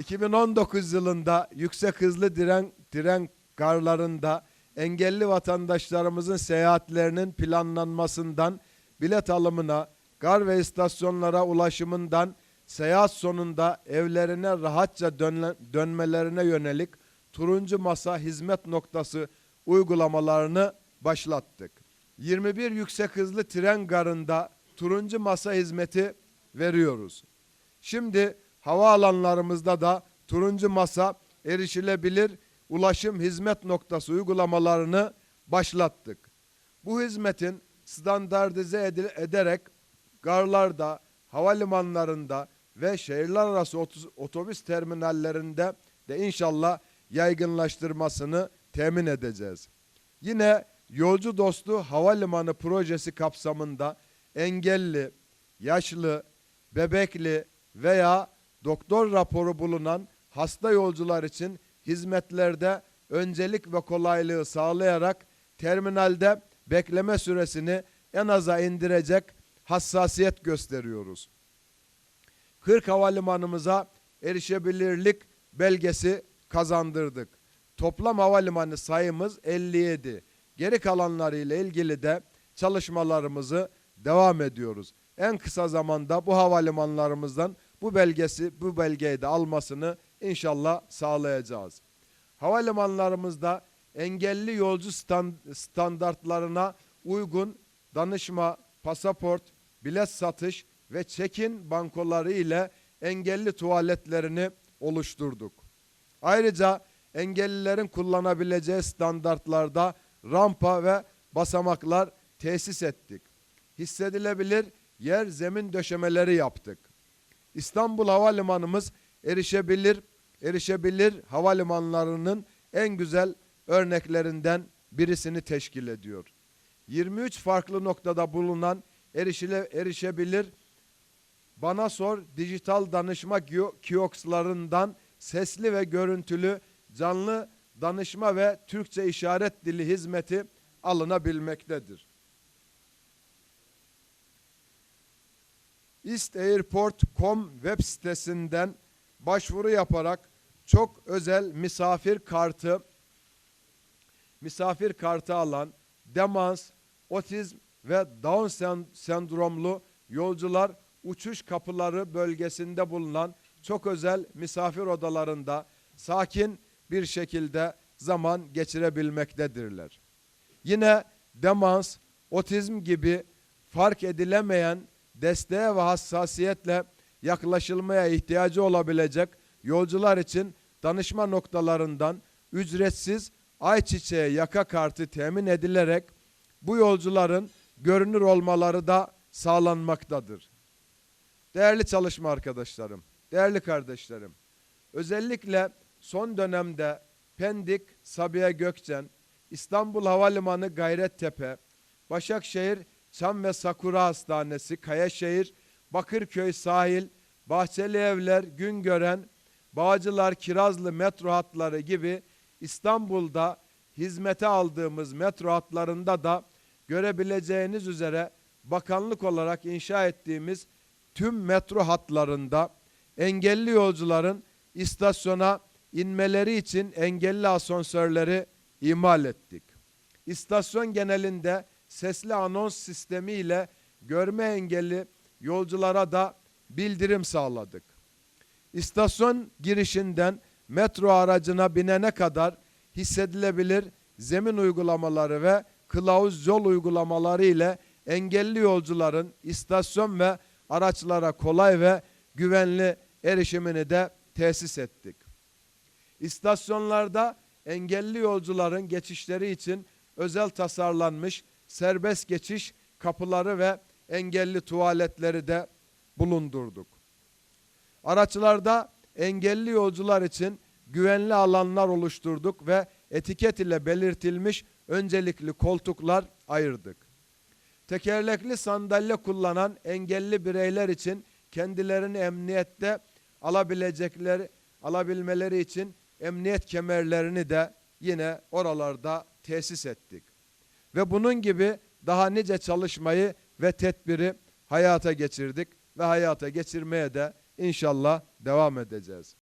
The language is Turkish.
2019 yılında yüksek hızlı diren, tren garlarında engelli vatandaşlarımızın seyahatlerinin planlanmasından bilet alımına, gar ve istasyonlara ulaşımından seyahat sonunda evlerine rahatça dönle- dönmelerine yönelik turuncu masa hizmet noktası uygulamalarını başlattık. 21 yüksek hızlı tren garında turuncu masa hizmeti veriyoruz. Şimdi havaalanlarımızda da turuncu masa erişilebilir ulaşım hizmet noktası uygulamalarını başlattık. Bu hizmetin standartize ederek garlarda, havalimanlarında ve şehirler arası otobüs terminallerinde de inşallah yaygınlaştırmasını temin edeceğiz. Yine yolcu dostu havalimanı projesi kapsamında engelli, yaşlı, bebekli veya doktor raporu bulunan hasta yolcular için hizmetlerde öncelik ve kolaylığı sağlayarak terminalde bekleme süresini en aza indirecek hassasiyet gösteriyoruz. 40 havalimanımıza erişebilirlik belgesi kazandırdık. Toplam havalimanı sayımız 57. Geri kalanları ile ilgili de çalışmalarımızı devam ediyoruz. En kısa zamanda bu havalimanlarımızdan bu belgesi, bu belgeyi de almasını inşallah sağlayacağız. Havalimanlarımızda engelli yolcu stand- standartlarına uygun danışma, pasaport, bilet satış ve check-in bankoları ile engelli tuvaletlerini oluşturduk. Ayrıca engellilerin kullanabileceği standartlarda rampa ve basamaklar tesis ettik. Hissedilebilir yer zemin döşemeleri yaptık. İstanbul Havalimanımız erişebilir erişebilir havalimanlarının en güzel örneklerinden birisini teşkil ediyor. 23 farklı noktada bulunan erişile, erişebilir bana sor dijital danışma kiosklarından sesli ve görüntülü canlı danışma ve Türkçe işaret dili hizmeti alınabilmektedir. istairport.com web sitesinden başvuru yaparak çok özel misafir kartı misafir kartı alan demans, otizm ve Down sen- sendromlu yolcular uçuş kapıları bölgesinde bulunan çok özel misafir odalarında sakin bir şekilde zaman geçirebilmektedirler. Yine demans, otizm gibi fark edilemeyen desteğe ve hassasiyetle yaklaşılmaya ihtiyacı olabilecek yolcular için danışma noktalarından ücretsiz ayçiçeği yaka kartı temin edilerek bu yolcuların görünür olmaları da sağlanmaktadır. Değerli çalışma arkadaşlarım, değerli kardeşlerim, özellikle son dönemde Pendik, Sabiha Gökçen, İstanbul Havalimanı Gayrettepe, Başakşehir Çam ve Sakura Hastanesi, Kayaşehir, Bakırköy Sahil, Bahçeli Evler, Güngören, Bağcılar, Kirazlı metro hatları gibi İstanbul'da hizmete aldığımız metro hatlarında da görebileceğiniz üzere bakanlık olarak inşa ettiğimiz tüm metro hatlarında engelli yolcuların istasyona inmeleri için engelli asansörleri imal ettik. İstasyon genelinde sesli anons sistemi ile görme engelli yolculara da bildirim sağladık. İstasyon girişinden metro aracına binene kadar hissedilebilir zemin uygulamaları ve kılavuz yol uygulamaları ile engelli yolcuların istasyon ve araçlara kolay ve güvenli erişimini de tesis ettik. İstasyonlarda engelli yolcuların geçişleri için özel tasarlanmış serbest geçiş kapıları ve engelli tuvaletleri de bulundurduk. Araçlarda engelli yolcular için güvenli alanlar oluşturduk ve etiket ile belirtilmiş öncelikli koltuklar ayırdık. Tekerlekli sandalye kullanan engelli bireyler için kendilerini emniyette alabilecekleri alabilmeleri için emniyet kemerlerini de yine oralarda tesis ettik. Ve bunun gibi daha nice çalışmayı ve tedbiri hayata geçirdik ve hayata geçirmeye de inşallah devam edeceğiz.